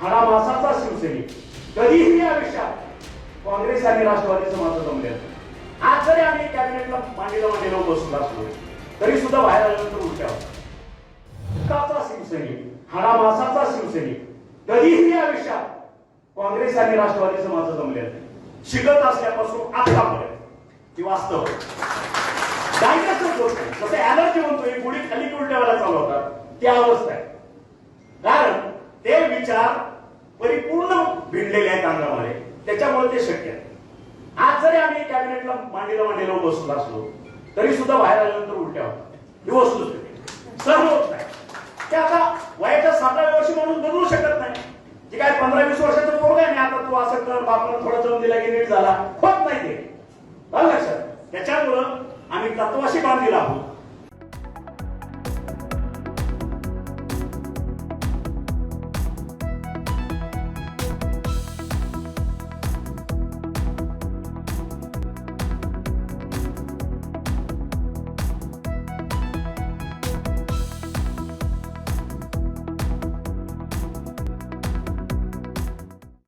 हाडा मासाचा शिवसैनिक. कधीही आयुष्यात काँग्रेस आणि राष्ट्रवादीचं माझं जमले आज जरी आम्ही कॅबिनेटला मांडीला मांडीला बसून असलो तरी सुद्धा बाहेर आल्यानंतर उलट्या काचा शिवसैनिक हाडा मासाचा शिवसैनिक कधीही आयुष्यात काँग्रेस आणि राष्ट्रवादीचं माझं जमले शिकत असल्यापासून आतापर्यंत ती वास्तव डायग्रेसच होत नाही जसं म्हणतो म्हणतोय गुढी खाली उलट्यावाला चालू होतात त्या अवस्था आहे. कारण विचार परिपूर्ण भिडलेले आहेत अंगामध्ये. त्याच्यामुळे ते शक्य आहे. आज जरी आम्ही कॅबिनेटला मांडीला मांडीला बसलो असलो तरी सुद्धा बाहेर आल्यानंतर उलट्या होतात. ही वस्तुस्थिती सर्व होत नाही. ते आता वयाच्या सातव्या वर्षी म्हणून बदलू शकत नाही. जे काय पंधरा वीस वर्षाचं पोरग आहे आता तू असं कर बापानं थोडं जम दिला की नीट झाला. होत नाही ते. लक्षात त्याच्यामुळं आम्ही तत्वाशी बांधलेला आहोत.